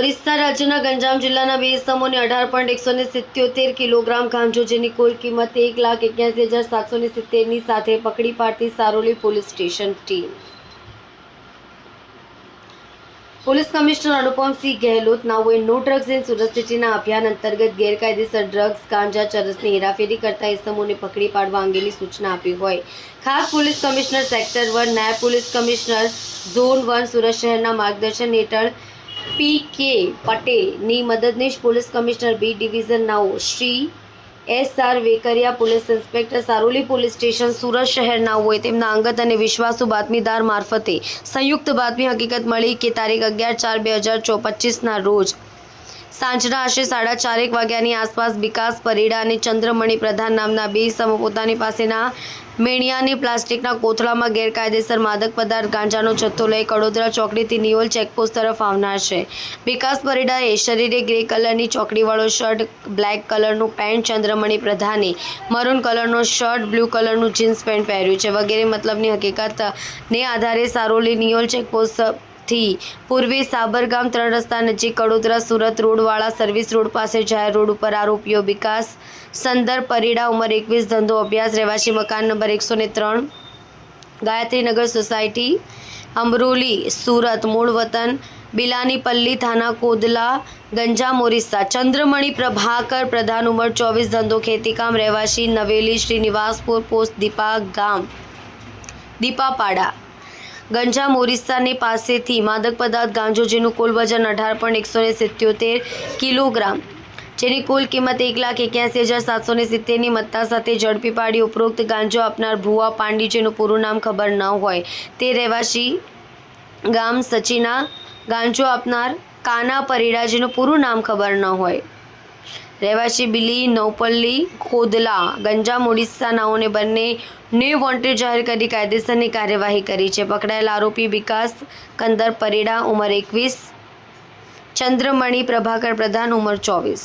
ઓરિસ્સા રાજ્યના ગંજામ જિલ્લાના બે સમૂહને અઢાર પોઈન્ટ એકસો ને સિત્યોતેર કિલોગ્રામ ગાંજો જેની કુલ કિંમત એક લાખ એક્યાસી હજાર સાતસો ને સિત્તેરની સાથે પકડી પાડતી Saroli police station team. Police commissioner Anupamsinh Gehlot નાઓએ no drugs in Surat સિટીના અભિયાન અંતર્ગત ગેરકાયદેસર ડ્રગ્સ, ગાંજા, ચરસની હેરાફેરી કરતા ઇસમોને પકડી પાડવા અંગેની સૂચના આપી હોય. ખાસ પોલીસ કમિશનર સેક્ટર વન, નાયબ police commissioner zone one, Surat શહેરના માર્ગદર્શન હેઠળ પી કે પટેલની મદદનીશ police commissioner B division નાઓ Shri S R Vekariya police inspector Saroli police station Surat શહેરના હોય તેમના અંગત અને વિશ્વાસુ બાતમીદાર મારફતે સંયુક્ત બાતમી હકીકત મળી કે તારીખ અગિયાર ચાર બે હજાર ચોપચીસના રોજ સાંજના આશરે સાડા ચારેક વાગ્યાની આસપાસ વિકાસ પરેડા અને ચંદ્રમણી પ્રધાન નામના બે સમૂહ પોતાની પાસેના મેણિયાની પ્લાસ્ટિકના કોથળામાં ગેરકાયદેસર માદક પદાર્થ ગાંજાનો જથ્થો લઈ કડોદરા ચોકડીથી નિયોલ ચેકપોસ્ટ તરફ આવનાર છે. વિકાસ પરિડાએ શરીરે ગ્રે કલરની ચોકડીવાળો શર્ટ, બ્લેક કલરનું પેન્ટ, ચંદ્રમણી પ્રધાને મરૂન કલરનો શર્ટ, બ્લુ કલરનું જીન્સ પેન્ટ પહેર્યું છે. વગેરે મતલબની હકીકતને આધારે સારોલી નિયોલ ચેકપોસ્ટ થી પૂર્વે સાબરગામ ત્રણ રસ્તા નજીક કડોદરા સુરત રોડવાળા સર્વિસ રોડ પાસે જાહેર રોડ ઉપર આરોપીઓ વિકાસ સંદર પરિડા ઉંમર એકવીસ, ધંધો અભ્યાસ, રહેવાસી મકાન નંબર એકસો ને ત્રણ, ગાયત્રીનગર સોસાયટી, અમરોલી, સુરત, મૂળ વતન, બિલાનીપલ્લી થાના કોદલા ગંજામ ઓરિસ્સા ચંદ્રમણી પ્રભાકર પ્રધાન ઉંમર ચોવીસ, ધંધો ખેતીકામ, રહેવાસી નવેલી, શ્રીનિવાસપુર પોસ્ટ દીપા ગામ, દીપાપાડા ગંજામ ઓરિસ્સાની પાસેથી માદક પદાર્થ ગાંજો, જેનું કુલ વજન અઢાર એકસો ને સિત્યોતેર કિલોગ્રામ, જેની કુલ કિંમત એક લાખ એક્યાસી હજાર સાતસો ને સિત્તેરની મત્તા સાથે ઝડપી પાડી ઉપરોક્ત ગાંજો આપનાર ભુવા પાંડી, જેનું પૂરું નામ ખબર ન હોય. તે રહેવાસી ગામ સચીના ગાંજો આપનાર કાના પરિડા, જેનું પૂરું નામ ખબર ન હોય. રહેવાસી બિલી નૌપલ્લી કોદલા ગંજામ ઓડિસ્સા નાઓને બંને ને વોન્ટેડ જાહેર કરી કાયદેસરની કાર્યવાહી કરી છે. પકડાયેલ આરોપી વિકાસ કંદર પરિડા, ઉંમર એકવીસ, ચંદ્રમણી પ્રભાકર પ્રધાન, ઉંમર ચોવીસ.